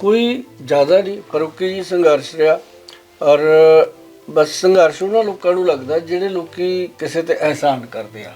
ਕੋਈ ਜ਼ਿਆਦਾ ਨਹੀਂ ਫਰੂਕੀ ਜੀ ਸੰਘਰਸ਼ ਰਿਹਾ? ਔਰ ਬਸ ਸੰਘਰਸ਼ ਉਹਨਾਂ ਲੋਕਾਂ ਨੂੰ ਲੱਗਦਾ ਜਿਹੜੇ ਲੋਕੀ ਕਿਸੇ ਤੇ ਅਹਿਸਾਨ ਕਰਦੇ ਆ।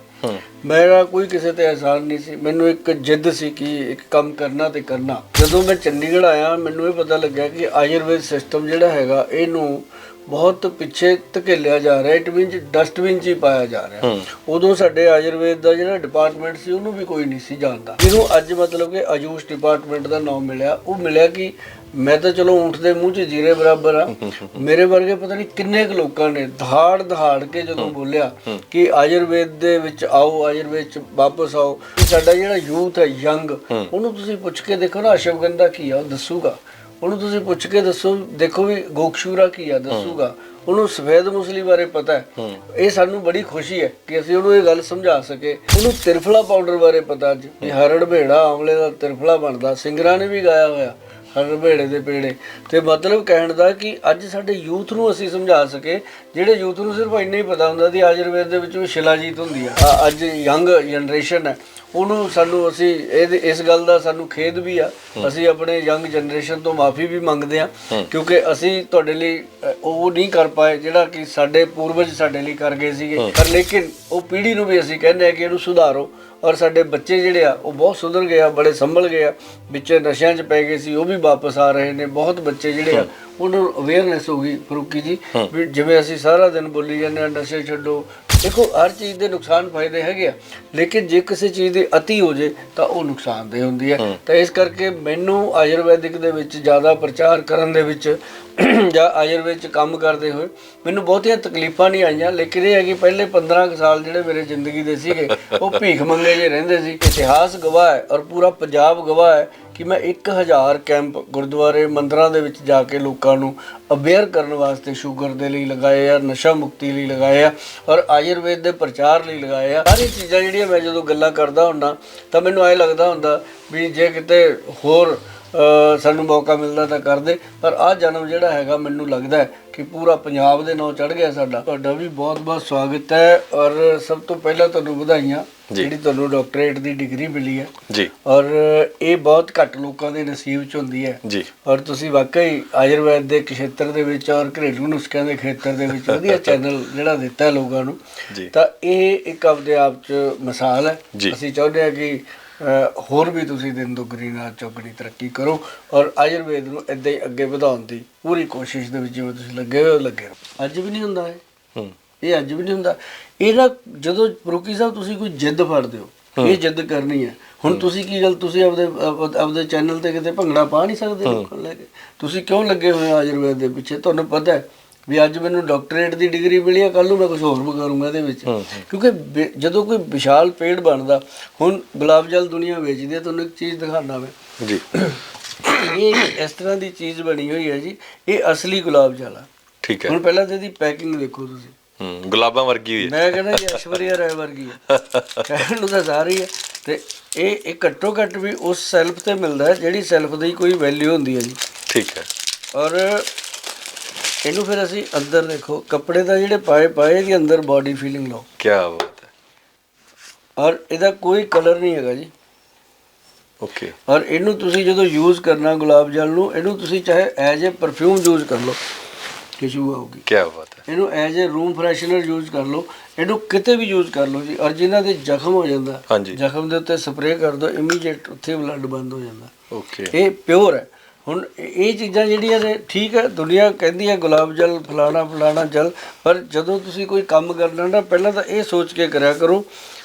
ਮੇਰਾ ਕੋਈ ਕਿਸੇ ਤੇ ਅਹਿਸਾਨ ਨਹੀਂ ਸੀ। ਮੈਨੂੰ ਇੱਕ ਜਿੱਦ ਸੀ ਕਿ ਇੱਕ ਕੰਮ ਕਰਨਾ ਤੇ ਕਰਨਾ। ਜਦੋਂ ਮੈਂ ਚੰਡੀਗੜ੍ਹ ਆਇਆ ਮੈਨੂੰ ਇਹ ਪਤਾ ਲੱਗਿਆ ਕਿ ਆਯੁਰਵੇਦ ਸਿਸਟਮ ਜਿਹੜਾ ਹੈਗਾ ਇਹਨੂੰ ਬਹੁਤ ਪਿੱਛੇ ਧਕੇਲਿਆ ਜਾ ਰਿਹਾ ਇਟ ਮੀਨਸ ਡਸਟਬਿਨ 'ਚ ਹੀ ਪਾਇਆ ਜਾ ਰਿਹਾ। ਉਦੋਂ ਸਾਡੇ ਆਯੁਰਵੇਦ ਦਾ ਜਿਹੜਾ ਡਿਪਾਰਟਮੈਂਟ ਸੀ ਉਹਨੂੰ ਵੀ ਕੋਈ ਨਹੀਂ ਸੀ ਜਾਣਦਾ। ਜਿਹਨੂੰ ਅੱਜ ਮਤਲਬ ਕਿ ਆਯੂਸ਼ ਡਿਪਾਰਟਮੈਂਟ ਦਾ ਨਾਮ ਮਿਲਿਆ ਉਹ ਮਿਲਿਆ ਕਿ ਮੈਂ ਤਾਂ ਚਲੋ ਊਂਠ ਦੇ ਮੂੰਹ 'ਚ ਜੀਰੇ ਬਰਾਬਰ ਆ। ਮੇਰੇ ਵਰਗੇ ਪਤਾ ਨਹੀਂ ਕਿੰਨੇ ਕੁ ਲੋਕਾਂ ਨੇ ਦਹਾੜ ਦਹਾੜ ਕੇ ਜਦੋਂ ਬੋਲਿਆ ਕਿ ਆਯੁਰਵੇਦ ਦੇ ਵਿੱਚ ਆਓ ਆਯੁਰਵੇਦ 'ਚ ਵਾਪਸ ਆਓ। ਸਾਡਾ ਜਿਹੜਾ ਯੂਥ ਹੈ ਯੰਗ ਉਹਨੂੰ ਤੁਸੀਂ ਪੁੱਛ ਕੇ ਦੇਖੋ ਨਾ ਅਸ਼ਵਗੰਧਾ ਕੀ ਆ ਉਹ ਦੱਸੂਗਾ। ਉਹਨੂੰ ਤੁਸੀਂ ਪੁੱਛ ਕੇ ਦੱਸੋ ਦੇਖੋ ਵੀ ਗੋਕਸ਼ੂਰਾ ਕੀ ਆ ਦੱਸੂਗਾ। ਉਹਨੂੰ ਸਫੈਦ ਮੁਸਲੀ ਬਾਰੇ ਪਤਾ ਹੈ। ਇਹ ਸਾਨੂੰ ਬੜੀ ਖੁਸ਼ੀ ਹੈ ਕਿ ਅਸੀਂ ਉਹਨੂੰ ਇਹ ਗੱਲ ਸਮਝਾ ਸਕੇ। ਉਹਨੂੰ ਤਿਰਫਲਾ ਪਾਊਡਰ ਬਾਰੇ ਪਤਾ ਅੱਜ ਵੀ ਹਰੜ ਭੇੜਾ ਆਮਲੇ ਦਾ ਤਿਰਫਲਾ ਬਣਦਾ। ਸਿੰਗਰਾਂ ਨੇ ਵੀ ਗਾਇਆ ਹੋਇਆ ਹਰੜ ਭੇੜੇ ਦੇ ਪੇੜੇ। ਤੇ ਮਤਲਬ ਕਹਿਣ ਦਾ ਕਿ ਅੱਜ ਸਾਡੇ ਯੂਥ ਨੂੰ ਅਸੀਂ ਸਮਝਾ ਸਕੇ ਜਿਹੜੇ ਯੂਥ ਨੂੰ ਸਿਰਫ ਇੰਨਾ ਹੀ ਪਤਾ ਹੁੰਦਾ ਕਿ ਆਯੁਰਵੇਦ ਦੇ ਵਿੱਚ ਵੀ ਸ਼ਿਲਾਜੀਤ ਹੁੰਦੀ ਆ- ਅੱਜ ਯੰਗ ਜਨਰੇਸ਼ਨ ਹੈ ਉਹਨੂੰ ਸਾਨੂੰ ਅਸੀਂ ਇਹ ਇਸ ਗੱਲ ਦਾ ਸਾਨੂੰ ਖੇਦ ਵੀ ਆ। ਅਸੀਂ ਆਪਣੇ ਯੰਗ ਜਨਰੇਸ਼ਨ ਤੋਂ ਮਾਫੀ ਵੀ ਮੰਗਦੇ ਆ ਕਿਉਂਕਿ ਅਸੀਂ ਤੁਹਾਡੇ ਲਈ ਉਹ ਨਹੀਂ ਕਰ ਪਾਏ ਜਿਹੜਾ ਕਿ ਸਾਡੇ ਪੂਰਵਜ ਸਾਡੇ ਲਈ ਕਰ ਗਏ ਸੀਗੇ। ਪਰ ਲੇਕਿਨ ਉਹ ਪੀੜ੍ਹੀ ਨੂੰ ਵੀ ਅਸੀਂ ਕਹਿੰਦੇ ਆ ਕਿ ਇਹਨੂੰ ਸੁਧਾਰੋ। ਔਰ ਸਾਡੇ ਬੱਚੇ ਜਿਹੜੇ ਆ ਉਹ ਬਹੁਤ ਸੁਧਰ ਗਏ ਆ ਬੜੇ ਸੰਭਲ ਗਏ ਆ। ਵਿੱਚ ਨਸ਼ਿਆਂ 'ਚ ਪੈ ਗਏ ਸੀ ਉਹ ਵੀ ਵਾਪਸ ਆ ਰਹੇ ਨੇ। ਬਹੁਤ ਬੱਚੇ ਜਿਹੜੇ ਆ ਉਹਨਾਂ ਨੂੰ ਅਵੇਅਰਨੈਸ ਹੋ ਗਈ ਫਰੂਕੀ ਜੀ ਵੀ ਜਿਵੇਂ ਅਸੀਂ ਸਾਰਾ ਦਿਨ ਬੋਲੀ ਜਾਂਦੇ ਆ ਨਸ਼ੇ ਛੱਡੋ। ਦੇਖੋ ਹਰ ਚੀਜ਼ ਦੇ ਨੁਕਸਾਨ ਫਾਇਦੇ ਹੈਗੇ ਆ ਲੇਕਿਨ ਜੇ ਕਿਸੇ ਚੀਜ਼ ਦੀ ਅਤੀ ਹੋ ਜੇ ਤਾਂ ਉਹ ਨੁਕਸਾਨਦੇਹ ਹੁੰਦੀ ਹੈ। ਤਾਂ ਇਸ ਕਰਕੇ ਮੈਨੂੰ ਆਯੁਰਵੈਦਿਕ ਦੇ ਵਿੱਚ ਜ਼ਿਆਦਾ ਪ੍ਰਚਾਰ ਕਰਨ ਦੇ ਵਿੱਚ ਜਾਂ ਆਯੁਰਵੇਦ ਚ ਕੰਮ ਕਰਦੇ ਹੋਏ ਮੈਨੂੰ ਬਹੁਤੀਆਂ ਤਕਲੀਫਾਂ ਨਹੀਂ ਆਈਆਂ ਲੇਕਿਨ ਇਹ ਹੈ ਕਿ ਪਹਿਲੇ 15 ਕੁ ਸਾਲ ਜਿਹੜੇ ਮੇਰੇ ਜ਼ਿੰਦਗੀ ਦੇ ਸੀਗੇ ਉਹ ਭੀਖ ਮੰਗੇ ਜੇ ਰਹਿੰਦੇ ਸੀ ਇਤਿਹਾਸ ਗਵਾਹ ਹੈ ਔਰ ਪੂਰਾ ਪੰਜਾਬ ਗਵਾਹ ਹੈ। ਕਿ ਮੈਂ 1000 ਕੈਂਪ ਗੁਰਦੁਆਰੇ ਮੰਦਰਾਂ ਦੇ ਵਿੱਚ ਜਾ ਕੇ ਲੋਕਾਂ ਨੂੰ ਅਵੇਅਰ ਕਰਨ ਵਾਸਤੇ ਸ਼ੂਗਰ ਦੇ ਲਈ ਲਗਾਏ ਆ, ਨਸ਼ਾ ਮੁਕਤੀ ਲਈ ਲਗਾਏ ਆ ਔਰ ਆਯੁਰਵੇਦ ਦੇ ਪ੍ਰਚਾਰ ਲਈ ਲਗਾਏ ਆ। ਸਾਰੀ ਚੀਜ਼ਾਂ ਜਿਹੜੀਆਂ ਮੈਂ ਜਦੋਂ ਗੱਲਾਂ ਕਰਦਾ ਹੁੰਦਾ, ਤਾਂ ਮੈਨੂੰ ਐ ਲੱਗਦਾ ਹੁੰਦਾ ਵੀ ਜੇ ਕਿਤੇ ਹੋਰ ਸਾਨੂੰ ਮੌਕਾ ਮਿਲਦਾ ਤਾਂ ਕਰਦੇ, ਪਰ ਆਹ ਜਨਮ ਜਿਹੜਾ ਹੈਗਾ ਮੈਨੂੰ ਲੱਗਦਾ ਕਿ ਪੂਰਾ ਪੰਜਾਬ ਦੇ ਨਾਂ ਚੜ ਗਿਆ ਸਾਡਾ। ਤੁਹਾਡਾ ਵੀ ਬਹੁਤ-ਬਹੁਤ ਸਵਾਗਤ ਹੈ ਔਰ ਸਭ ਤੋਂ ਪਹਿਲਾਂ ਤੁਹਾਨੂੰ ਵਧਾਈਆਂ। ਜਿਹੜੀ ਤੁਹਾਨੂੰ ਡਾਕਟਰੇਟ ਦੀ ਡਿਗਰੀ ਮਿਲੀ ਹੈ। ਜੀ। ਔਰ ਇਹ ਬਹੁਤ ਘੱਟ ਲੋਕਾਂ ਦੇ ਨਸੀਬ 'ਚ ਹੁੰਦੀ ਹੈ। ਜੀ। ਔਰ ਤੁਸੀਂ ਵਾਕਈ ਆਯੁਰਵੈਦ ਦੇ ਖੇਤਰ ਦੇ ਵਿੱਚ ਔਰ ਘਰੇਲੂ ਨੁਸਖਿਆਂ ਦੇ ਖੇਤਰ ਦੇ ਵਿੱਚ ਵਧੀਆ ਚੈਨਲ ਜਿਹੜਾ ਦਿੱਤਾ ਹੈ ਲੋਕਾਂ ਨੂੰ ਤਾਂ ਇਹ ਇੱਕ ਆਪਦੇ ਆਪ 'ਚ ਮਿਸਾਲ ਹੈ। ਅਸੀਂ ਚਾਹੁੰਦੇ ਹਾਂ ਕਿ ਹੋਰ ਵੀ ਤੁਸੀਂ ਦਿਨ ਦੁਗਣੀ ਨਾਲ ਚੌਗਣੀ ਤਰੱਕੀ ਕਰੋ ਔਰ ਆਯੁਰਵੇਦ ਨੂੰ ਇਦਾਂ ਹੀ ਅੱਗੇ ਵਧਾਉਣ ਦੀ ਪੂਰੀ ਕੋਸ਼ਿਸ਼ ਦੇ ਵਿੱਚ ਜਿਵੇਂ ਤੁਸੀਂ ਲੱਗੇ ਹੋ ਲੱਗੇ ਅੱਜ ਵੀ ਨਹੀਂ ਹੁੰਦਾ ਇਹ। ਹੂੰ। ਇਹ ਅੱਜ ਵੀ ਨਹੀਂ ਹੁੰਦਾ। ਇਹ ਨਾ ਜਦੋਂ ਰੋਕੀ ਸਾਹਿਬ ਤੁਸੀਂ ਕੋਈ ਜਿੱਦ ਫੜਦੇ ਹੋ ਇਹ ਜਿੱਦ ਕਰਨੀ ਹੈ। ਹੁਣ ਤੁਸੀਂ ਕੀ ਗੱਲ ਤੁਸੀਂ ਆਪਦੇ ਆਪ- ਆਪਦੇ ਚੈਨਲ ਤੇ ਕਿਤੇ ਭੰਗੜਾ ਪਾ ਨਹੀਂ ਸਕਦੇ? ਲੈ ਕੇ। ਤੁਸੀਂ ਕਿਉਂ ਲੱਗੇ ਹੋਏ ਹੋ ਆਯੁਰਵੇਦ ਦੇ ਪਿੱਛੇ? ਤੁਹਾਨੂੰ ਪਤਾ ਹੈ ਵੀ ਅੱਜ ਮੈਨੂੰ ਡਾਕਟਰੇਟ ਦੀ ਡਿਗਰੀ ਮਿਲੀ ਹੈ ਕੱਲ ਨੂੰ ਮੈਂ ਕੁਝ ਹੋਰ ਵੀ ਕਰੂੰਗਾ ਇਹਦੇ ਵਿੱਚ। ਕਿਉਂਕਿ ਜਦੋਂ ਕੋਈ ਵਿਸ਼ਾਲ ਪੇੜ ਬਣਦਾ ਹੁਣ ਗੁਲਾਬ ਜਲ ਦੁਨੀਆ ਵੇਚਦੀ ਹੈ ਤੁਹਾਨੂੰ ਇੱਕ ਚੀਜ਼ ਦਿਖਾਣਾ ਮੈਂ। ਜੀ। ਇਹ ਇਸ ਤਰ੍ਹਾਂ ਦੀ ਚੀਜ਼ ਬਣੀ ਹੋਈ ਹੈ ਜੀ ਇਹ ਅਸਲੀ ਗੁਲਾਬ ਜਲ ਆ। ਠੀਕ ਹੈ। ਹੁਣ ਪਹਿਲਾਂ ਤੇ ਇਹਦੀ ਪੈਕਿੰਗ ਦੇਖੋ ਤੁਸੀਂ। ਹੂੰ ਗੁਲਾਬਾਂ ਵਰਗੀ ਹੋਈ ਹੈ। ਮੈਂ ਕਹਿੰਦਾ ਕਿ ਐਸ਼ਵਰੀਆ ਰਾਏ ਵਰਗੀ ਹੈ। ਕਹਿਣ ਨੂੰ ਤਾਂ ਸਾਰੀ ਹੈ ਤੇ ਇਹ ਇਹ ਘੱਟੋ ਘੱਟ ਵੀ ਉਸ ਸੈਲਫ ਤੇ ਮਿਲਦਾ ਹੈ ਜਿਹੜੀ ਸੈਲਫ ਦੀ ਕੋਈ ਵੈਲਿਊ ਹੁੰਦੀ ਹੈ ਜੀ। ਠੀਕ ਹੈ। ਔਰ ਇਹਨੂੰ ਫਿਰ ਅਸੀਂ ਅੰਦਰ ਦੇਖੋ ਕੱਪੜੇ ਦਾ ਜਿਹੜੇ ਪਾਏ ਪਾਏ ਦੀ ਅੰਦਰ ਬਾਡੀ ਫੀਲਿੰਗ ਲਓ। ਕੀ ਬਾਤ ਹੈ। ਔਰ ਇਹਦਾ ਕੋਈ ਕਲਰ ਨਹੀਂ ਹੈਗਾ ਜੀ। ਓਕੇ ਔਰ ਇਹਨੂੰ ਤੁਸੀਂ ਜਦੋਂ ਯੂਜ਼ ਕਰਨਾ ਗੁਲਾਬ ਜਲ ਨੂੰ ਇਹਨੂੰ ਤੁਸੀਂ ਚਾਹੇ ਐਜ਼ ਅ ਪਰਫਿਊਮ ਯੂਜ਼ ਕਰ ਲਓ। ਖੁਸ਼ਬੂ ਆਊਗੀ। ਕੀ ਬਾਤ ਹੈ। ਇਹਨੂੰ as a room freshener use ਕਰ ਲਓ। ਇਹਨੂੰ ਕਿਤੇ ਵੀ ਯੂਜ਼ ਕਰ ਲਓ। ਜੀ ਔਰ ਜਿਨ੍ਹਾਂ ਦੇ ਜ਼ਖਮ ਹੋ ਜਾਂਦਾ ਹਾਂਜੀ। ਜ਼ਖਮ ਦੇ ਉੱਤੇ ਸਪਰੇਅ ਕਰ ਦਿਓ ਇਮੀਡੀਏਟ ਉੱਥੇ ਬਲੱਡ ਬੰਦ ਹੋ ਜਾਂਦਾ। ਓਕੇ ਇਹ ਪਿਓਰ ਹੈ। ਹੁਣ ਇਹ ਚੀਜ਼ਾਂ ਜਿਹੜੀਆਂ ਨੇ ਠੀਕ ਹੈ ਦੁਨੀਆ ਕਹਿੰਦੀ ਹੈ ਗੁਲਾਬ ਜਲ ਫਲਾਣਾ ਫਲਾਣਾ ਜਲ ਪਰ ਜਦੋਂ ਤੁਸੀਂ ਕੋਈ ਕੰਮ ਕਰਨਾ ਨਾ ਪਹਿਲਾਂ ਤਾਂ ਇਹ ਸੋਚ ਕੇ ਕਰਿਆ ਕਰੋ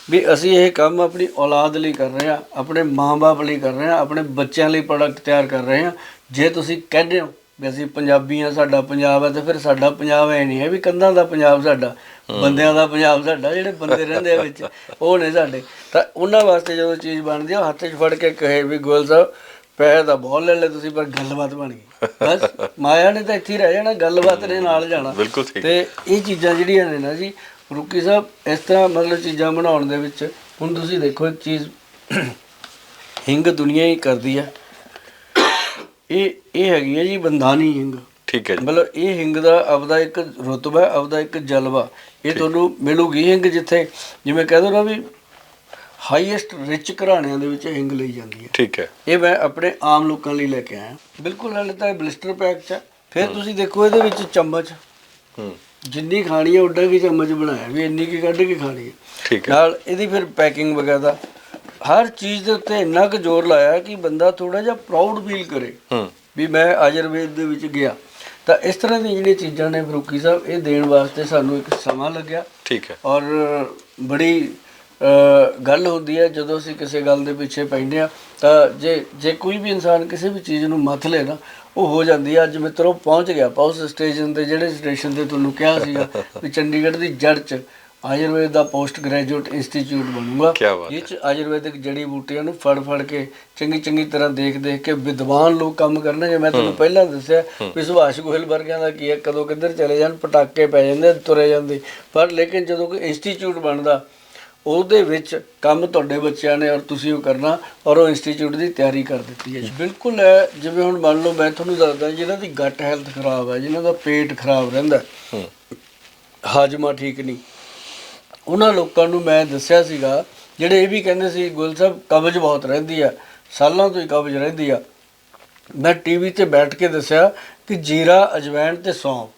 ਵੀ ਅਸੀਂ ਇਹ ਕੰਮ ਆਪਣੀ ਔਲਾਦ ਲਈ ਕਰ ਰਹੇ ਹਾਂ ਆਪਣੇ ਮਾਂ-ਬਾਪ ਲਈ ਕਰ ਰਹੇ ਹਾਂ ਆਪਣੇ ਬੱਚਿਆਂ ਲਈ ਪ੍ਰੋਡਕਟ ਤਿਆਰ ਕਰ ਰਹੇ ਹਾਂ। ਜੇ ਤੁਸੀਂ ਕਹਿੰਦੇ ਹੋ ਵੀ ਅਸੀਂ ਪੰਜਾਬੀ ਹਾਂ ਸਾਡਾ ਪੰਜਾਬ ਹੈ ਤੇ ਫਿਰ ਸਾਡਾ ਪੰਜਾਬ ਐ ਨਹੀਂ ਹੈ ਵੀ ਕੰਧਾਂ ਦਾ ਪੰਜਾਬ ਸਾਡਾ ਬੰਦਿਆਂ ਦਾ ਪੰਜਾਬ ਸਾਡਾ ਜਿਹੜੇ ਬੰਦੇ ਰਹਿੰਦੇ ਆ ਵਿੱਚ ਉਹ ਨੇ ਸਾਡੇ। ਤਾਂ ਉਹਨਾਂ ਵਾਸਤੇ ਜਦੋਂ ਚੀਜ਼ ਬਣਦੀ ਆ ਹੱਥ 'ਚ ਫੜ ਕੇ ਕਹੇ ਵੀ ਗੋਲ ਸਾਹਿਬ ਪੈਸੇ ਤਾਂ ਬਹੁਤ ਲੈ ਲੈ ਤੁਸੀਂ ਪਰ ਗੱਲਬਾਤ ਬਣ ਗਈ। ਬਸ ਮਾਇਆ ਨੇ ਤਾਂ ਇੱਥੇ ਹੀ ਰਹਿ ਜਾਣਾ ਗੱਲਬਾਤ ਨੇ ਨਾਲ ਜਾਣਾ। ਬਿਲਕੁਲ ਠੀਕ। ਤੇ ਇਹ ਚੀਜ਼ਾਂ ਜਿਹੜੀਆਂ ਨੇ ਨਾ ਜੀ ਰੁਕੀ ਸਾਹਿਬ ਇਸ ਤਰ੍ਹਾਂ ਮਤਲਬ ਚੀਜ਼ਾਂ ਬਣਾਉਣ ਦੇ ਵਿੱਚ ਹੁਣ ਤੁਸੀਂ ਦੇਖੋ ਇੱਕ ਚੀਜ਼ ਹਿੰਗ ਦੁਨੀਆ ਹੀ ਕਰਦੀ ਹੈ ਇਹ ਇਹ ਹੈਗੀ ਹੈ ਜੀ ਬੰਧਾਨੀ ਹਿੰਗ। ਠੀਕ ਹੈ ਜੀ। ਮਤਲਬ ਇਹ ਹਿੰਗ ਦਾ ਆਪਦਾ ਇੱਕ ਰੁਤਬਾ ਹੈ, ਆਪਦਾ ਇੱਕ ਜਲਵਾ। ਇਹ ਤੁਹਾਨੂੰ ਮਿਲੂਗੀ ਹਿੰਗ ਜਿੱਥੇ ਜਿਵੇਂ ਕਹਿ ਦੋ ਨਾ ਵੀ ਹਾਈਐਸਟ ਰਿਚ ਘਰਾਣਿਆਂ ਦੇ ਵਿੱਚ ਹਿੰਗ ਲਈ ਜਾਂਦੀ ਹੈ। ਠੀਕ ਹੈ। ਇਹ ਮੈਂ ਆਪਣੇ ਆਮ ਲੋਕਾਂ ਲਈ ਲੈ ਕੇ ਆਇਆ। ਬਿਲਕੁਲ ਹਾਲੇ ਤਾਂ ਇਹ ਬਲਿਸਟਰ ਪੈਕ ਚ ਫਿਰ ਤੁਸੀਂ ਦੇਖੋ ਇਹਦੇ ਵਿੱਚ ਚਮਚ। ਹੂੰ। ਜਿੰਨੀ ਖਾਣੀ ਹੈ ਉੱਡਾ ਕੀ ਚਮਚ ਬਣਾਇਆ। ਵੀ ਇੰਨੀ ਕੀ ਕੱਢ ਕੇ ਖਾਣੀ ਹੈ। ਠੀਕ ਹੈ। ਨਾਲ ਇਹਦੀ ਫਿਰ ਪੈਕਿੰਗ ਵਗੈਰਾ। ਹਰ ਚੀਜ਼ ਦੇ ਉੱਤੇ ਇੰਨਾ ਕੁ ਜ਼ੋਰ ਲਾਇਆ ਕਿ ਬੰਦਾ ਥੋੜਾ ਜਿਹਾ ਪ੍ਰਾਊਡ ਫੀਲ ਕਰੇ ਹੂੰ। ਵੀ ਮੈਂ ਆਯੁਰਵੇਦ ਦੇ ਵਿੱਚ ਗਿਆ। ਤਾਂ ਇਸ ਤਰ੍ਹਾਂ ਦੀਆਂ ਜਿਹੜੀਆਂ ਚੀਜ਼ਾਂ ਨੇ ਫਰੂਕੀ ਸਾਹਿਬ ਇਹ ਦੇਣ ਵਾਸਤੇ ਸਾਨੂੰ ਇੱਕ ਸਮਾਂ ਲੱਗਿਆ। ਠੀਕ ਹੈ। ਔਰ ਬੜੀ ਗੱਲ ਹੁੰਦੀ ਹੈ ਜਦੋਂ ਅਸੀਂ ਕਿਸੇ ਗੱਲ ਦੇ ਪਿੱਛੇ ਪੈਂਦੇ ਆ ਤਾਂ ਜੇ ਜੇ ਕੋਈ ਵੀ ਇਨਸਾਨ ਕਿਸੇ ਵੀ ਚੀਜ਼ ਨੂੰ ਮੱਥ ਲੈ ਨਾ ਉਹ ਹੋ ਜਾਂਦੀ ਹੈ ਅੱਜ ਮਿੱਤਰੋ ਪਹੁੰਚ ਗਿਆ ਆਪਾਂ ਉਸ ਸਟੇਸ਼ਨ ਤੇ ਜਿਹੜੇ ਸਟੇਸ਼ਨ ਤੇ ਤੁਹਾਨੂੰ ਕਿਹਾ ਸੀਗਾ ਵੀ ਚੰਡੀਗੜ੍ਹ ਦੀ ਜੜ ਚ। ਆਯੁਰਵੇਦ ਦਾ ਪੋਸਟ ਗ੍ਰੈਜੂਏਟ ਇੰਸਟੀਚਿਊਟ ਬਣੂਗਾ। ਕਿਆ ਬਾਤ ਇਹ ਚ ਆਯੁਰਵੈਦਿਕ ਜੜੀ ਬੂਟੀਆਂ ਨੂੰ ਫੜ ਫੜ ਕੇ ਚੰਗੀ ਚੰਗੀ ਤਰ੍ਹਾਂ ਦੇਖ ਦੇਖ ਕੇ ਵਿਦਵਾਨ ਲੋਕ ਕੰਮ ਕਰਨਗੇ। ਮੈਂ ਤੁਹਾਨੂੰ ਪਹਿਲਾਂ ਦੱਸਿਆ ਵੀ ਸੁਭਾਸ਼ ਗੋਇਲ ਵਰਗਿਆਂ ਦਾ ਕੀ ਹੈ ਕਦੋਂ ਕਿੱਧਰ ਚਲੇ ਜਾਣ ਪਟਾਕੇ ਪੈ ਜਾਂਦੇ ਤੁਰੇ ਜਾਂਦੇ। ਪਰ ਲੇਕਿਨ ਜਦੋਂ ਕੋਈ ਇੰਸਟੀਚਿਊਟ ਬਣਦਾ ਉਹਦੇ ਵਿੱਚ ਕੰਮ ਤੁਹਾਡੇ ਬੱਚਿਆਂ ਨੇ ਔਰ ਤੁਸੀਂ ਉਹ ਕਰਨਾ ਔਰ ਉਹ ਇੰਸਟੀਚਿਊਟ ਦੀ ਤਿਆਰੀ ਕਰ ਦਿੱਤੀ ਹੈ। ਬਿਲਕੁਲ ਹੈ ਜਿਵੇਂ ਹੁਣ ਮੰਨ ਲਓ ਮੈਂ ਤੁਹਾਨੂੰ ਦੱਸਦਾ ਜਿਨ੍ਹਾਂ ਦੀ ਗੱਟ ਹੈਲਥ ਖਰਾਬ ਹੈ ਜਿਨ੍ਹਾਂ ਦਾ ਪੇਟ ਖਰਾਬ ਰਹਿੰਦਾ ਹਾਜਮਾ ਠੀਕ ਨਹੀਂ। ਉਹਨਾਂ ਲੋਕਾਂ ਨੂੰ ਮੈਂ ਦੱਸਿਆ ਸੀਗਾ, ਜਿਹੜੇ ਇਹ ਵੀ ਕਹਿੰਦੇ ਸੀ, ਗੁਲ ਸਾਹਿਬ, ਕਬਜ਼ ਬਹੁਤ ਰਹਿੰਦੀ ਆ, ਸਾਲਾਂ ਤੋਂ ਹੀ ਕਬਜ਼ ਰਹਿੰਦੀ ਆ। ਮੈਂ ਟੀਵੀ ਤੇ ਬੈਠ ਕੇ ਦੱਸਿਆ ਕਿ ਜੀਰਾ ਅਜਵਾਇਣ ਤੇ ਸੌਂਫ।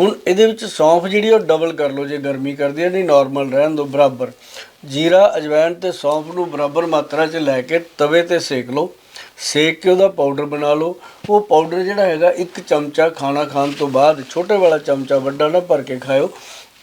ਹੁਣ ਇਹਦੇ ਵਿੱਚ ਸੌਂਫ ਜਿਹੜੀ ਉਹ ਡਬਲ ਕਰ ਲਓ ਜੇ ਗਰਮੀ ਕਰਦੀ ਹੈ ਨਹੀਂ ਨਾਰਮਲ ਰਹਿਣ ਦਿਓ ਬਰਾਬਰ। ਜੀਰਾ ਅਜਵਾਇਣ ਤੇ ਸੌਂਫ ਨੂੰ ਬਰਾਬਰ ਮਾਤਰਾ 'ਚ ਲੈ ਕੇ ਤਵੇ ਤੇ ਸੇਕ ਲਓ। ਸੇਕ ਕੇ ਉਹਦਾ ਪਾਊਡਰ ਬਣਾ ਲਓ। ਉਹ ਪਾਊਡਰ ਜਿਹੜਾ ਹੈਗਾ, ਇੱਕ ਚਮਚਾ ਖਾਣਾ ਖਾਣ ਤੋਂ ਬਾਅਦ, ਛੋਟੇ ਵਾਲਾ ਚਮਚਾ ਵੱਡਾ ਨਾ ਭਰ ਕੇ ਖਾਓ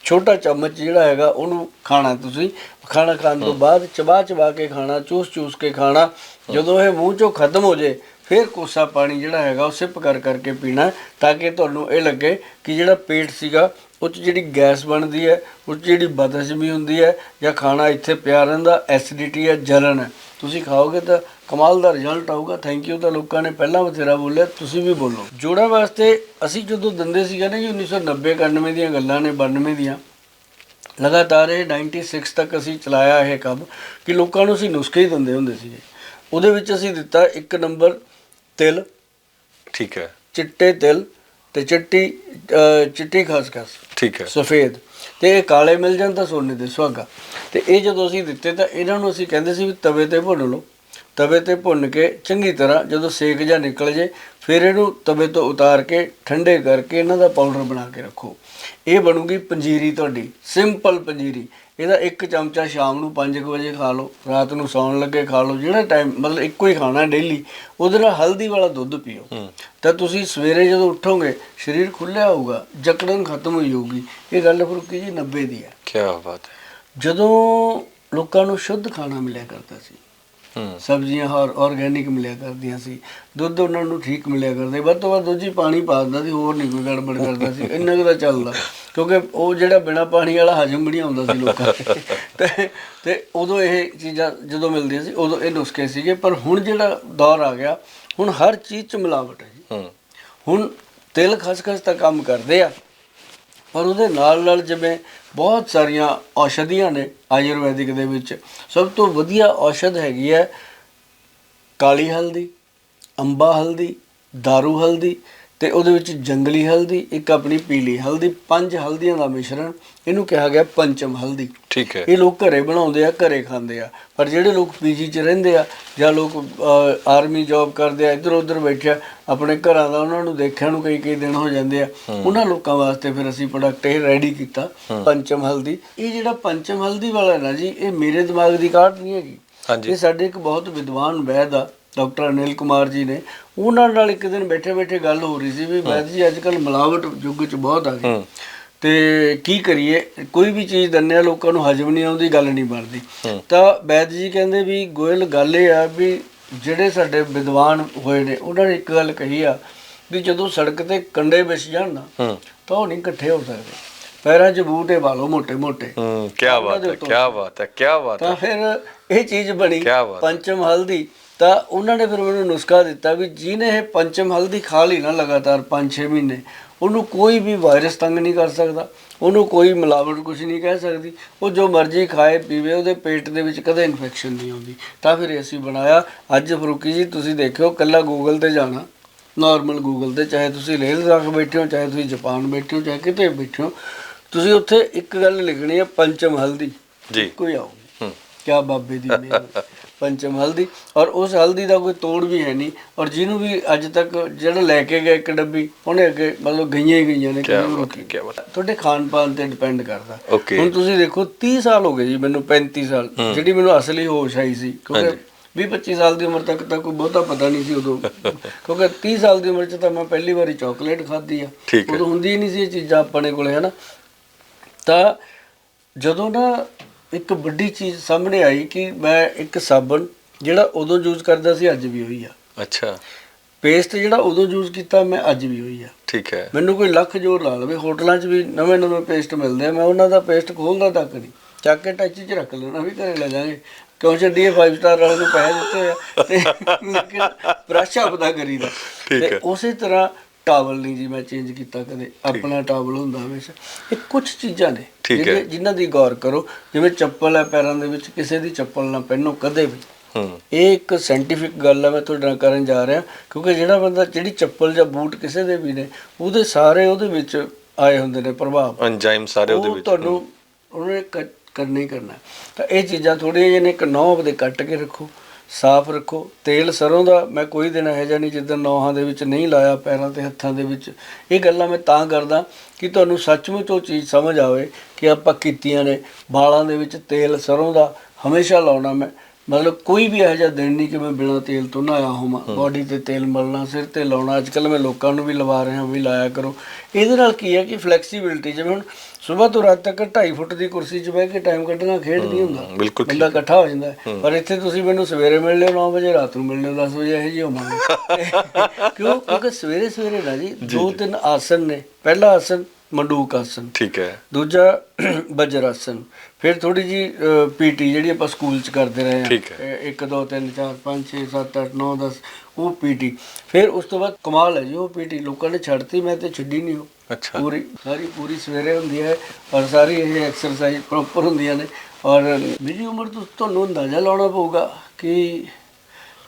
ਛੋਟਾ ਚਮਚ ਜਿਹੜਾ ਹੈਗਾ ਉਹਨੂੰ ਖਾਣਾ ਤੁਸੀਂ। ਖਾਣਾ ਖਾਣ ਤੋਂ ਬਾਅਦ ਚਬਾ ਚਬਾ ਕੇ ਖਾਣਾ ਚੂਸ ਚੂਸ ਕੇ ਖਾਣਾ। ਜਦੋਂ ਇਹ ਮੂੰਹ ਚੋਂ ਖਤਮ ਹੋ ਜੇ ਫਿਰ ਕੋਸਾ ਪਾਣੀ ਜਿਹੜਾ ਹੈਗਾ ਉਹ ਸਿਪ ਕਰ ਕਰਕੇ ਪੀਣਾ ਤਾਂ ਕਿ ਤੁਹਾਨੂੰ ਇਹ ਲੱਗੇ ਕਿ ਜਿਹੜਾ ਪੇਟ ਸੀਗਾ ਉਹ 'ਚ ਜਿਹੜੀ ਗੈਸ ਬਣਦੀ ਹੈ ਉਹ 'ਚ ਜਿਹੜੀ ਬਦਹਜ਼ਮੀ ਹੁੰਦੀ ਹੈ ਜਾਂ ਖਾਣਾ ਇੱਥੇ ਪਿਆ ਰਹਿੰਦਾ ਐਸਿਡਿਟੀ ਹੈ ਜਲਨ ਹੈ। ਤੁਸੀਂ ਖਾਓਗੇ ਤਾਂ ਕਮਾਲ ਦਾ ਰਿਜ਼ਲਟ ਆਊਗਾ। ਥੈਂਕ ਯੂ ਤਾਂ ਲੋਕਾਂ ਨੇ ਪਹਿਲਾਂ ਬਥੇਰਾ ਬੋਲਿਆ ਤੁਸੀਂ ਵੀ ਬੋਲੋ। ਜੋੜਾਂ ਵਾਸਤੇ ਅਸੀਂ ਜਦੋਂ ਦੰਦੇ ਸੀਗੇ ਨਾ ਜੀ 1990 91 ਦੀਆਂ ਗੱਲਾਂ ਨੇ 92 ਦੀਆਂ ਲਗਾਤਾਰ ਇਹ 96 ਤੱਕ ਅਸੀਂ ਚਲਾਇਆ ਇਹ ਕੰਮ ਕਿ ਲੋਕਾਂ ਨੂੰ ਅਸੀਂ ਨੁਸਖੇ ਹੀ ਦਿੰਦੇ ਹੁੰਦੇ ਸੀਗੇ। ਉਹਦੇ ਵਿੱਚ ਅਸੀਂ ਦਿੱਤਾ ਇੱਕ ਨੰਬਰ ਤਿਲ ਠੀਕ ਹੈ। ਚਿੱਟੇ ਤਿਲ ਤੇ ਚਿੱਟੀ ਚਿੱਟੀ ਖਸਖਸ ਠੀਕ ਹੈ। ਸਫੇਦ। ਤੇ ਇਹ ਕਾਲੇ ਮਿਲ ਜਾਣ ਤਾਂ ਸੋਨੇ ਦੇ ਸੁਹਾਗਾ। ਤੇ ਇਹ ਜਦੋਂ ਅਸੀਂ ਦਿੱਤੇ ਤਾਂ ਇਹਨਾਂ ਨੂੰ ਅਸੀਂ ਕਹਿੰਦੇ ਸੀ ਵੀ ਤਵੇ ਤੇ ਭੁੰਨ ਲਓ। ਤਵੇ ਤੇ ਭੁੰਨ ਕੇ ਚੰਗੀ ਤਰ੍ਹਾਂ ਜਦੋਂ ਸੇਕ ਜਾਂ ਨਿਕਲ ਜੇ ਫਿਰ ਇਹਨੂੰ ਤਵੇ ਤੋਂ ਉਤਾਰ ਕੇ ਠੰਡੇ ਕਰਕੇ ਇਹਨਾਂ ਦਾ ਪਾਊਡਰ ਬਣਾ ਕੇ ਰੱਖੋ। ਇਹ ਬਣੂਗੀ ਪੰਜੀਰੀ ਤੁਹਾਡੀ। ਸਿੰਪਲ ਪੰਜੀਰੀ। ਇਹਦਾ ਇੱਕ ਚਮਚਾ ਸ਼ਾਮ ਨੂੰ 5 ਵਜੇ ਖਾ ਲਓ ਰਾਤ ਨੂੰ ਸੌਣ ਲੱਗੇ ਖਾ ਲਓ ਜਿਹੜਾ ਟਾਈਮ ਮਤਲਬ ਇੱਕੋ ਹੀ ਖਾਣਾ ਡੇਲੀ ਉਹਦੇ ਨਾਲ ਹਲਦੀ ਵਾਲਾ ਦੁੱਧ ਪੀਓ। ਹੂੰ। ਤਾਂ ਤੁਸੀਂ ਸਵੇਰੇ ਜਦੋਂ ਉੱਠੋਗੇ ਸਰੀਰ ਖੁੱਲਿਆ ਹੋਊਗਾ ਜਕੜਨ ਖਤਮ ਹੋਈ ਹੋਊਗੀ। ਇਹ ਗੱਲ ਫਰੂਕੀ ਜੀ 90 ਦੀ ਹੈ। ਕੀ ਬਾਤ ਹੈ। ਜਦੋਂ ਲੋਕਾਂ ਨੂੰ ਸ਼ੁੱਧ ਖਾਣਾ ਮਿਲਿਆ ਕਰਦਾ ਸੀ ਹੂੰ ਸਬਜ਼ੀਆਂ ਹੋਰ ਆਰਗੈਨਿਕ ਮਿਲਿਆ ਕਰਦੀਆਂ ਸੀ। ਦੁੱਧ ਉਹਨਾਂ ਨੂੰ ਠੀਕ ਮਿਲਿਆ ਕਰਦਾ ਵੱਧ ਤੋਂ ਵੱਧ ਹੀ ਪਾਣੀ ਪਾ ਦਿੰਦਾ ਸੀ ਹੋਰ ਨਹੀਂ ਕੋਈ ਗੜਬੜ ਕਰਦਾ ਸੀ। ਇੰਨਾ ਕੁ ਤਾਂ ਚੱਲਦਾ। ਕਿਉਂਕਿ ਉਹ ਜਿਹੜਾ ਬਿਨਾ ਪਾਣੀ ਵਾਲਾ ਹਜਮ ਵੀ ਨਹੀਂ ਆਉਂਦਾ ਸੀ ਲੋਕਾਂ ਤੇ। ਤੇ ਉਦੋਂ ਇਹ ਚੀਜ਼ਾਂ ਜਦੋਂ ਮਿਲਦੀਆਂ ਸੀ ਉਦੋਂ ਇਹ ਨੁਸਖੇ ਸੀਗੇ। ਪਰ ਹੁਣ ਜਿਹੜਾ ਦੌਰ ਆ ਗਿਆ ਹੁਣ ਹਰ ਚੀਜ਼ 'ਚ ਮਿਲਾਵਟ ਹੈ ਜੀ। ਹੁਣ ਤਿਲ ਖਸਖਸ ਤਾਂ ਕੰਮ ਕਰਦੇ ਆ। ਪਰ ਉਹਦੇ ਨਾਲ ਨਾਲ ਜਿਵੇਂ ਬਹੁਤ ਸਾਰੀਆਂ ਔਸ਼ਧੀਆਂ ਨੇ ਆਯੁਰਵੈਦਿਕ ਦੇ ਵਿੱਚ। ਸਭ ਤੋਂ ਵਧੀਆ ਔਸ਼ਧ ਹੈਗੀ ਹੈ ਕਾਲੀ ਹਲਦੀ, ਅੰਬਾ ਹਲਦੀ दारू ਹਲਦੀ ਤੇ ਉਹਦੇ ਵਿੱਚ ਜੰਗਲੀ ਹਲਦੀ ਇੱਕ ਆਪਣੀ ਪੀਲੀ ਹਲਦੀ ਪੰਜ ਹਲਦੀਆਂ ਦਾ ਮਿਸ਼ਰਣ ਇਹਨੂੰ ਕਿਹਾ ਗਿਆ ਪੰਚਮ ਹਲਦੀ। ਠੀਕ ਹੈ। ਇਹ ਲੋਕ ਘਰੇ ਬਣਾਉਂਦੇ ਆ ਘਰੇ ਖਾਂਦੇ ਆ। ਪਰ ਜਿਹੜੇ ਲੋਕ ਪੀਜੀ 'ਚ ਰਹਿੰਦੇ ਆ ਜਾਂ ਲੋਕ ਆਰਮੀ ਜੌਬ ਕਰਦੇ ਆ ਇੱਧਰ ਉੱਧਰ ਬੈਠਿਆ ਆਪਣੇ ਘਰਾਂ ਦਾ ਉਹਨਾਂ ਨੂੰ ਦੇਖਿਆ ਨੂੰ ਕਈ ਕਈ ਦਿਨ ਹੋ ਜਾਂਦੇ ਆ ਉਹਨਾਂ ਲੋਕਾਂ ਵਾਸਤੇ ਫਿਰ ਅਸੀਂ ਪ੍ਰੋਡਕਟ ਇਹ ਰੈਡੀ ਕੀਤਾ ਪੰਚਮ ਹਲਦੀ। ਇਹ ਜਿਹੜਾ ਪੰਚਮ ਹਲਦੀ ਵਾਲਾ ਨਾ ਜੀ ਇਹ ਮੇਰੇ ਦਿਮਾਗ ਦੀ ਕਾਢ ਨਹੀਂ ਹੈਗੀ। ਹਾਂਜੀ। ਇਹ ਸਾਡੇ ਇੱਕ ਬਹੁਤ ਵਿਦਵਾਨ ਵੈਦ ਆ ਡਾਕਟਰ ਅਨਿਲ ਕੁਮਾਰ ਜੀ ਨੇ ਉਹਨਾਂ ਨਾਲ ਇੱਕ ਦਿਨ ਬੈਠੇ-ਬੈਠੇ ਗੱਲ ਹੋ ਰਹੀ ਸੀ ਵੀ ਵੈਦ ਜੀ ਅੱਜਕੱਲ ਮਿਲਾਵਟ ਯੁੱਗ 'ਚ ਬਹੁਤ ਆ ਗਈ। ਤੇ ਕੀ ਕਰੀਏ? ਕੋਈ ਵੀ ਚੀਜ਼ ਦੰਨੇ ਲੋਕਾਂ ਨੂੰ ਹਜਮ ਨਹੀਂ ਆਉਂਦੀ ਗੱਲ ਨਹੀਂ ਬਣਦੀ। ਤਾਂ ਵੈਦ ਜੀ ਕਹਿੰਦੇ ਵੀ ਗੋਇਲ ਗੱਲ ਇਹ ਆ ਵੀ ਜਿਹੜੇ ਸਾਡੇ ਵਿਦਵਾਨ ਹੋਏ ਨੇ ਉਹਨਾਂ ਨੇ ਇੱਕ ਗੱਲ ਕਹੀ ਆ ਵੀ ਜਦੋਂ ਸੜਕ ਤੇ ਕੰਡੇ ਵਿਛ ਜਾਣ ਨਾ ਤਾਂ ਉਹ ਨਹੀਂ ਇਕੱਠੇ ਹੋ ਸਕਦੇ। ਪੈਰਾਂ 'ਚ ਬੂਟੇ ਵਾਲੋ ਮੋٹے ਮੋٹੇ ਹੂੰ ਕੀ ਬਾਤ ਹੈ ਕੀ ਬਾਤ ਹੈ ਕੀ ਬਾਤ ਹੈ। ਤਾਂ ਫਿਰ ਇਹ ਚੀਜ਼ ਬਣੀ ਪੰਚਮ ਹਲਦੀ। ਤਾਂ ਉਹਨਾਂ ਨੇ ਫਿਰ ਮੈਨੂੰ ਨੁਸਖਾ ਦਿੱਤਾ ਵੀ ਜਿਹਨੇ ਇਹ ਪੰਚਮ ਹਲਦੀ ਖਾ ਲਈ ਨਾ ਲਗਾਤਾਰ 5-6 ਮਹੀਨੇ ਉਹਨੂੰ ਕੋਈ ਵੀ ਵਾਇਰਸ ਤੰਗ ਨਹੀਂ ਕਰ ਸਕਦਾ ਉਹਨੂੰ ਕੋਈ ਮਿਲਾਵਟ ਕੁਝ ਨਹੀਂ ਕਹਿ ਸਕਦੀ ਉਹ ਜੋ ਮਰਜ਼ੀ ਖਾਏ ਪੀਵੇ ਉਹਦੇ ਪੇਟ ਦੇ ਵਿੱਚ ਕਦੇ ਇਨਫੈਕਸ਼ਨ ਨਹੀਂ ਆਉਂਦੀ। ਤਾਂ ਫਿਰ ਇਹ ਅਸੀਂ ਬਣਾਇਆ। ਅੱਜ ਫਰੂਕੀ ਜੀ ਤੁਸੀਂ ਦੇਖਿਓ ਕੱਲਾ ਗੂਗਲ ਤੇ ਜਾਣਾ। ਨਾਰਮਲ ਗੂਗਲ ਤੇ ਚਾਹੇ ਤੁਸੀਂ ਲੇਹ ਲਦਾਖ ਬੈਠੇ ਹੋ ਚਾਹੇ ਤੁਸੀਂ ਜਾਪਾਨ ਬੈਠੇ ਹੋ ਚਾਹੇ ਕਿਤੇ ਬੈਠੇ ਹੋ ਤੁਸੀਂ ਉੱਥੇ ਇੱਕ ਗੱਲ ਲਿਖਣੀ ਹੈ ਪੰਚਮ ਹਲਦੀ। ਜੀ। ਕੋਈ ਹੂੰ ਕਿਆ ਬਾਬੇ ਦੀ ਮਿਹਰ ਪੰਚਮ ਹਲਦੀ। ਔਰ ਉਸ ਹਲਦੀ ਦਾ ਕੋਈ ਤੋੜ ਵੀ ਹੈ ਨਹੀਂ। ਔਰ ਜਿਹਨੂੰ ਵੀ ਅੱਜ ਤੱਕ ਜਿਹੜਾ ਲੈ ਕੇ ਗਿਆ ਇੱਕ ਡੱਬੀ ਉਹਨੇ ਅੱਗੇ ਮਤਲਬ ਗਈਆਂ ਹੀ ਗਈਆਂ ਨੇ। ਤੁਹਾਡੇ ਖਾਣ ਪਾਨ ਤੇ ਡਿਪੈਂਡ ਕਰਦਾ. ਹੁਣ ਤੁਸੀਂ ਦੇਖੋ 30 ਸਾਲ ਹੋ ਗਏ ਜੀ ਮੈਨੂੰ 35 ਸਾਲ। ਜਿਹੜੀ ਮੈਨੂੰ ਅਸਲੀ ਹੋਸ਼ ਆਈ ਸੀ ਕਿਉਂਕਿ 20 25 ਸਾਲ ਦੀ ਉਮਰ ਤੱਕ ਤਾਂ ਕੋਈ ਬਹੁਤਾ ਪਤਾ ਨਹੀਂ ਸੀ ਉਦੋਂ। ਕਿਉਂਕਿ 30 ਸਾਲ ਦੀ ਉਮਰ 'ਚ ਤਾਂ ਮੈਂ ਪਹਿਲੀ ਵਾਰੀ ਚਾਕਲੇਟ ਖਾਧੀ ਆ। ਉਦੋਂ ਹੁੰਦੀ ਹੀ ਨਹੀਂ ਸੀ ਇਹ ਚੀਜ਼ਾਂ ਆਪਣੇ ਕੋਲੇ ਹਨਾ। ਤਾਂ ਜਦੋਂ ਨਾ ਇੱਕ ਵੱਡੀ ਚੀਜ਼ ਸਾਹਮਣੇ ਆਈ ਕਿ ਮੈਂ ਇੱਕ ਸਾਬਣ ਜਿਹੜਾ ਉਦੋਂ ਯੂਜ਼ ਕਰਦਾ ਸੀ ਅੱਜ ਵੀ ਉਹੀ ਆ। ਅੱਛਾ। ਪੇਸਟ ਜਿਹੜਾ ਉਦੋਂ ਯੂਜ਼ ਕੀਤਾ ਮੈਂ ਅੱਜ ਵੀ ਉਹੀ ਆ। ਠੀਕ ਹੈ। ਮੈਨੂੰ ਕੋਈ ਲੱਖ ਜ਼ੋਰ ਲਾ ਲਵੇ ਹੋਟਲਾਂ 'ਚ ਵੀ ਨਵੇਂ ਨਵੇਂ ਪੇਸਟ ਮਿਲਦੇ ਆ ਮੈਂ ਉਹਨਾਂ ਦਾ ਪੇਸਟ ਖੋਲਦਾ ਤੱਕ ਨਹੀਂ ਚੱਕ ਕੇ ਟੱਚ 'ਚ ਰੱਖ ਲੈਣਾ ਵੀ ਘਰੇ ਲੈ ਜਾਾਂਗੇ। ਕਿਉਂ ਛੱਡੀਏ 5 ਸਟਾਰ ਵਾਲੇ ਨੂੰ ਪੈਸੇ ਦਿੱਤੇ ਆ ਤੇ ਲੇਕਿਨ ਬ੍ਰਸ਼ ਪਤਾ ਕਰੀਦਾ। ਠੀਕ ਤੇ ਹੈ। ਉਸੇ ਤਰ੍ਹਾਂ ਟਾਵਲ ਨਹੀਂ ਜੀ ਮੈਂ ਚੇਂਜ ਕੀਤਾ ਕਦੇ। ਆਪਣਾ ਟਾਵਲ ਹੁੰਦਾ ਹਮੇਸ਼ਾ। ਇਹ ਕੁਝ ਚੀਜ਼ਾਂ ਨੇ ਠੀਕ ਹੈ। ਜਿਹੜੇ- ਜਿਨ੍ਹਾਂ ਦੀ ਗੌਰ ਕਰੋ ਜਿਵੇਂ ਚੱਪਲ ਹੈ ਪੈਰਾਂ ਦੇ ਵਿੱਚ ਕਿਸੇ ਦੀ ਚੱਪਲ ਨਾ ਪਹਿਨੋ ਕਦੇ ਵੀ। ਹੂੰ। ਇਹ ਇੱਕ ਸਾਇੰਟੀਫਿਕ ਗੱਲ ਹੈ ਮੈਂ ਤੁਹਾਡੇ ਨਾਲ ਕਰਨ ਜਾ ਰਿਹਾ ਕਿਉਂਕਿ ਜਿਹੜਾ ਬੰਦਾ ਜਿਹੜੀ ਚੱਪਲ ਜਾਂ ਬੂਟ ਕਿਸੇ ਦੇ ਵੀ ਨੇ ਉਹਦੇ ਸਾਰੇ ਉਹਦੇ ਵਿੱਚ ਆਏ ਹੁੰਦੇ ਨੇ ਪ੍ਰਭਾਵ। ਅੰਜਾਈਮ ਸਾਰੇ ਉਹਦੇ ਉਹ ਵਿੱਚ ਤੁਹਾਨੂੰ ਉਹਨੇ ਕਰਨਾ ਹੀ ਕਰਨਾ। ਤਾਂ ਇਹ ਚੀਜ਼ਾਂ ਥੋੜੀਆਂ ਜਿਹੀਆਂ ਨੇ ਇੱਕ ਨੌਬ ਦੇ ਕੱਟ ਕੇ ਰੱਖੋ। ਸਾਫ਼ ਰੱਖੋ। ਤੇਲ ਸਰੋਂ ਦਾ ਮੈਂ ਕੋਈ ਦਿਨ ਇਹੋ ਜਿਹਾ ਨਹੀਂ ਜਿੱਦਾਂ ਨੌਹਾਂ ਦੇ ਵਿੱਚ ਨਹੀਂ ਲਾਇਆ, ਪੈਰਾਂ ਤੇ ਹੱਥਾਂ ਦੇ ਵਿੱਚ। ਇਹ ਗੱਲਾਂ ਮੈਂ ਤਾਂ ਕਰਦਾ ਕਿ ਤੁਹਾਨੂੰ ਸੱਚਮੁੱਚ ਉਹ ਚੀਜ਼ ਸਮਝ ਆਵੇ ਕਿ ਆਪਾਂ ਕੀਤੀਆਂ ਨੇ। ਵਾਲਾਂ ਦੇ ਵਿੱਚ ਤੇਲ ਸਰੋਂ ਦਾ ਹਮੇਸ਼ਾ ਲਾਉਣਾ ਮੈਂ। ਮਤਲਬ ਕੋਈ ਵੀ ਇਹੋ ਜਿਹਾ ਦਿਨ ਨਹੀਂ ਕਿ ਮੈਂ ਬਿਨਾਂ ਤੇਲ ਤੋਂ ਨਹਾਇਆ ਹੋਵਾਂ। ਬਾਡੀ ਤੇ ਤੇਲ ਮਲਣਾ ਸਿਰ ਤੇ ਲਾਉਣਾ। ਅੱਜ ਕੱਲ ਮੈਂ ਲੋਕਾਂ ਨੂੰ ਵੀ ਲਵਾ ਰਿਹਾ ਵੀ ਲਾਇਆ ਕਰੋ। ਇਹਦੇ ਨਾਲ ਕੀ ਹੈ ਕਿ ਫਲੈਕਸੀਬਿਲਟੀ ਜਿਵੇਂ ਹੁਣ ਸਵੇਰ ਤੋਂ ਰਾਤ ਤੱਕ 2.5 ਫੁੱਟ ਦੀ ਕੁਰਸੀ 'ਚ ਬਹਿ ਕੇ ਟਾਈਮ ਕੱਢਣਾ ਖੇਡ ਨਹੀਂ ਹੁੰਦਾ। ਬੰਦਾ ਇਕੱਠਾ ਹੋ ਜਾਂਦਾ। ਪਰ ਇੱਥੇ ਤੁਸੀਂ ਮੈਨੂੰ ਸਵੇਰੇ ਮਿਲ ਲਿਓ 9 ਵਜੇ ਰਾਤ ਨੂੰ ਮਿਲ ਲਿਓ 10 ਵਜੇ ਇਹੋ ਜਿਹੇ ਹੋਵਾਂਗੇ। ਕਿਉਂ? ਕਿਉਂਕਿ ਸਵੇਰੇ ਸਵੇਰੇ ਨਾ ਜੀ ਦੋ ਤਿੰਨ ਆਸਨ ਨੇ। ਪਹਿਲਾ ਆਸਨ ਮੰਡੂਕ ਆਸਨ। ਠੀਕ ਹੈ। ਦੂਜਾ ਬਜਰ ਆਸਨ। ਫਿਰ ਥੋੜੀ ਜੀ ਪੀਟੀ ਜਿਹੜੀ ਆਪਾਂ ਸਕੂਲ ਚ ਕਰਦੇ ਰਹੇ ਠੀਕ ਹੈ। 1 2 3 4 5 6 7 8 9 10 ਉਹ ਪੀਟੀ ਫਿਰ ਉਸ ਤੋਂ ਬਾਅਦ ਕਮਾਲ ਹੈ ਜੀ ਉਹ ਪੀਟੀ ਲੋਕਾਂ ਨੇ ਛੱਡਤੀ ਮੈਂ ਤੇ ਛੱਡੀ ਨਹੀਂ ਉਹ। ਅੱਛਾ। ਪੂਰੀ ਸਾਰੀ ਪੂਰੀ ਸਵੇਰੇ ਹੁੰਦੀ ਹੈ ਔਰ ਸਾਰੀ ਇਹ ਐਕਸਰਸਾਈਜ਼ ਪ੍ਰੋਪਰ ਹੁੰਦੀਆਂ ਨੇ। ਔਰ ਮੇਰੀ ਉਮਰ ਤੋਂ ਤੁਹਾਨੂੰ ਅੰਦਾਜ਼ਾ ਲਾਉਣਾ ਪਊਗਾ ਕਿ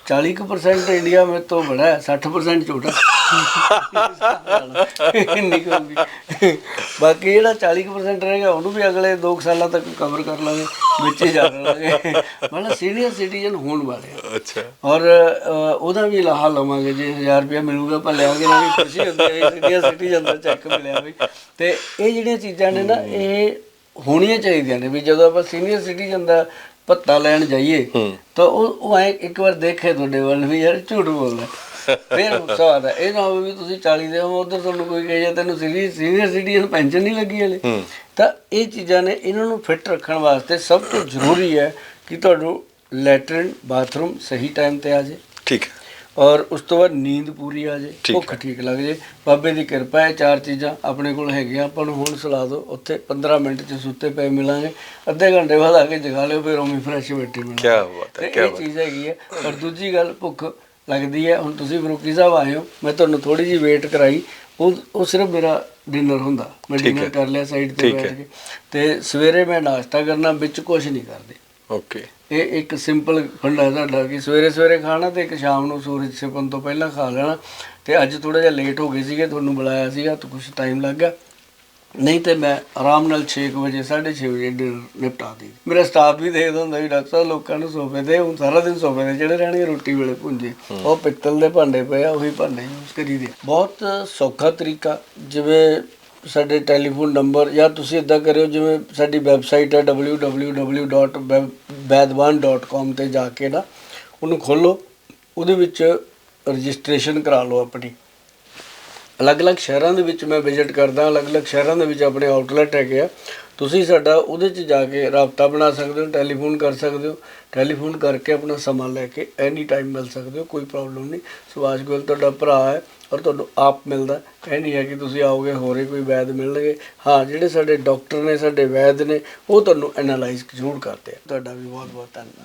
40% ਇੰਡੀਆ ਮੇ ਤੋਂ ਬੜਾ ਹੈ 60% ਛੋਟਾ। ਬਾਕੀ ਜਿਹੜਾ 40% ਰਹੇਗਾ ਉਹਨੂੰ ਵੀ ਅਗਲੇ 2 ਸਾਲਾਂ ਤੱਕ ਕਵਰ ਕਰ ਲਾਂਗੇ ਵਿੱਚ ਹੀ ਜਾ ਲਾਂਗੇ। ਮਤਲਬ ਸੀਨੀਅਰ ਸਿਟੀਜ਼ਨ ਹੋਣ ਵਾਲੇ ਆ। ਅੱਛਾ। ਔਰ ਉਹਦਾ ਵੀ ਲਾਹਾ ਲਵਾਂਗੇ ਜੇ 1000 ਰੁਪਇਆ ਮਿਲੂਗਾ ਪਰ ਲਿਆਂਗੇ ਨਾ ਵੀ ਖੁਸ਼ੀ ਹੁੰਦੀ ਹੈ ਸੀਨੀਅਰ ਸਿਟੀਜ਼ਨ ਦਾ ਚੈੱਕ ਮਿਲਿਆ ਵੀ। ਤੇ ਇਹ ਜਿਹੜੀਆਂ ਚੀਜ਼ਾਂ ਨੇ ਨਾ ਇਹ ਹੋਣੀਆਂ ਚਾਹੀਦੀਆਂ ਨੇ ਵੀ ਜਦੋਂ ਆਪਾਂ ਸੀਨੀਅਰ ਸਿਟੀਜ਼ਨ ਦਾ ਭੱਤਾ ਲੈਣ ਜਾਈਏ ਤਾਂ ਉਹ ਉਹ ਇੱਕ ਵਾਰ ਦੇਖੇ ਤੁਹਾਡੇ ਵੱਲ ਵੀ ਯਾਰ ਝੂਠ ਬੋਲਦਾ। ਫਿਰ ਸਵਾਦ ਹੈ ਇਹ ਨਾ ਹੋਵੇ ਵੀ ਤੁਸੀਂ 40 ਦੇ ਹੋ ਉਧਰ ਤੁਹਾਨੂੰ ਕੋਈ ਕਹੇ ਜਾਂ ਤੈਨੂੰ ਸੀਨੀਅਰ ਸਿਟੀਜ਼ਨ ਪੈਨਸ਼ਨ ਨਹੀਂ ਲੱਗੀ ਹਲੇ। ਤਾਂ ਇਹ ਚੀਜ਼ਾਂ ਨੇ ਇਹਨਾਂ ਨੂੰ ਫਿੱਟ ਰੱਖਣ ਵਾਸਤੇ ਸਭ ਤੋਂ ਜ਼ਰੂਰੀ ਹੈ ਕਿ ਤੁਹਾਨੂੰ ਲੈਟਰਨ ਬਾਥਰੂਮ ਸਹੀ ਟਾਈਮ ਤੇ ਆ ਜੇ ਠੀਕ ਹੈ। ਔਰ ਉਸ ਤੋਂ ਬਾਅਦ ਨੀਂਦ ਪੂਰੀ ਆ ਜੇ ਭੁੱਖ ਠੀਕ ਲੱਗ ਜੇ ਬਾਬੇ ਦੀ ਕਿਰਪਾ ਹੈ ਚਾਰ ਚੀਜ਼ਾਂ ਆਪਣੇ ਕੋਲ ਹੈਗੀਆਂ ਆਪਾਂ ਨੂੰ ਹੁਣ ਸਲਾ ਦਿਓ ਉੱਥੇ 15 ਮਿੰਟ ਚ ਸੁੱਤੇ ਪਏ ਮਿਲਾਂਗੇ। ਅੱਧੇ ਘੰਟੇ ਬਾਅਦ ਆ ਕੇ ਜਗਾ ਲਿਓ ਫਿਰ ਉਵੇਂ ਫਰੈਸ਼ ਬੈਠੇ ਮਿਲਾਂਗੇ। ਕਿਆ ਬਾਤ ਹੈ ਇਹ ਬਾਤ ਚੀਜ਼ ਹੈਗੀ ਹੈ। ਔਰ ਦੂਜੀ ਗੱਲ ਭੁੱਖ ਲੱਗਦੀ ਹੈ। ਹੁਣ ਤੁਸੀਂ ਫਰੂਕੀ ਸਾਹਿਬ ਆਏ ਹੋ। ਮੈਂ ਤੁਹਾਨੂੰ ਥੋੜੀ ਜਿਹੀ ਵੇਟ ਕਰਾਈ। ਉਹ ਉਹ ਸਿਰਫ ਮੇਰਾ ਡਿਨਰ ਹੁੰਦਾ। ਮੈਂ। ਡਿਨਰ ਕਰ ਲਿਆ ਸਾਈਡ ਤੇ ਬੈਠ। ਕੇ। ਤੇ ਸਵੇਰੇ ਮੈਂ ਨਾਸ਼ਤਾ ਕਰਨਾ ਵਿੱਚ ਕੁਝ ਨਹੀਂ ਕਰਦੇ। ਓਕੇ ਇਹ ਇੱਕ ਸਿੰਪਲ ਫੰਡਾ ਹੈ ਸਾਡਾ ਕਿ ਸਵੇਰੇ ਸਵੇਰੇ ਖਾਣਾ ਤੇ ਇੱਕ ਸ਼ਾਮ ਨੂੰ ਸੂਰਜ ਛਿਪਣ ਤੋਂ ਪਹਿਲਾਂ ਖਾ ਲੈਣਾ। ਤੇ ਅੱਜ ਥੋੜਾ ਜਿਹਾ ਲੇਟ ਹੋ ਗਏ ਸੀਗੇ ਤੁਹਾਨੂੰ ਬੁਲਾਇਆ ਸੀਗਾ ਤਾਂ ਕੁਝ ਟਾਈਮ ਲੱਗ ਗਿਆ। ਨਹੀਂ ਤੇ ਮੈਂ ਆਰਾਮ ਨਾਲ 6 ਵਜੇ 6:30 ਵਜੇ ਡਿਨਰ ਨਿਪਟਾ ਦੀ ਮੇਰਾ ਸਟਾਫ ਵੀ ਦੇਖਦਾ ਹੁੰਦਾ ਵੀ ਡਾਕਟਰ ਸਾਹਿਬ ਲੋਕਾਂ ਨੂੰ ਸੋਫੇ ਤੇ ਹੁਣ ਸਾਰਾ ਦਿਨ ਸੋਫੇ ਤੇ ਜਿਹੜੇ ਰਹਿਣਗੇ ਰੋਟੀ ਵੇਲੇ ਪੁੰਜੇ ਉਹ ਪਿੱਤਲ ਦੇ ਭਾਂਡੇ ਪਏ ਆ ਉਹੀ ਭਾਂਡੇ ਯੂਜ਼ ਕਰੀਦੇ ਬਹੁਤ ਸੌਖਾ ਤਰੀਕਾ ਜਿਵੇਂ ਸਾਡੇ ਟੈਲੀਫੋਨ ਨੰਬਰ ਜਾਂ ਤੁਸੀਂ ਇਦਾਂ ਕਰਿਓ ਜਿਵੇਂ ਸਾਡੀ ਵੈਬਸਾਈਟ ਹੈ www.baidwan.com ਤੇ ਜਾ ਕੇ ਨਾ ਉਹਨੂੰ ਖੋਲੋ ਉਹਦੇ ਵਿੱਚ ਰਜਿਸਟ੍ਰੇਸ਼ਨ ਕਰਾ ਲਓ ਆਪਣੀ। ਅਲੱਗ-ਅਲੱਗ ਸ਼ਹਿਰਾਂ ਦੇ ਵਿੱਚ ਮੈਂ ਵਿਜ਼ਿਟ ਕਰਦਾ, ਅਲੱਗ-ਅਲੱਗ ਸ਼ਹਿਰਾਂ ਦੇ ਵਿੱਚ ਆਪਣੇ ਆਊਟਲੈਟ ਹੈਗੇ ਆ। ਤੁਸੀਂ ਸਾਡਾ ਉਹਦੇ 'ਚ ਜਾ ਕੇ ਰਾਬਤਾ ਬਣਾ ਸਕਦੇ ਹੋ ਟੈਲੀਫੋਨ ਕਰ ਸਕਦੇ ਹੋ। ਟੈਲੀਫੋਨ ਕਰਕੇ ਆਪਣਾ ਸਮਾਂ ਲੈ ਕੇ ਐਨੀ ਟਾਈਮ ਮਿਲ ਸਕਦੇ ਹੋ, ਕੋਈ ਪ੍ਰੋਬਲਮ ਨਹੀਂ। ਸੁਭਾਸ਼ ਗੋਇਲ ਤੁਹਾਡਾ ਭਰਾ ਹੈ ਔਰ ਤੁਹਾਨੂੰ ਆਪ ਮਿਲਦਾ ਇਹ ਨਹੀਂ ਹੈ ਕਿ ਤੁਸੀਂ ਆਓਗੇ, ਹੋਰੇ ਕੋਈ ਵੈਦ ਮਿਲਣਗੇ। ਹਾਂ, ਜਿਹੜੇ ਸਾਡੇ ਡਾਕਟਰ ਨੇ, ਸਾਡੇ ਵੈਦ ਨੇ, ਉਹ ਤੁਹਾਨੂੰ ਐਨਾਲਾਈਜ਼ ਜ਼ਰੂਰ ਕਰਦੇ ਆ। ਤੁਹਾਡਾ ਵੀ ਬਹੁਤ ਬਹੁਤ ਧੰਨਵਾਦ।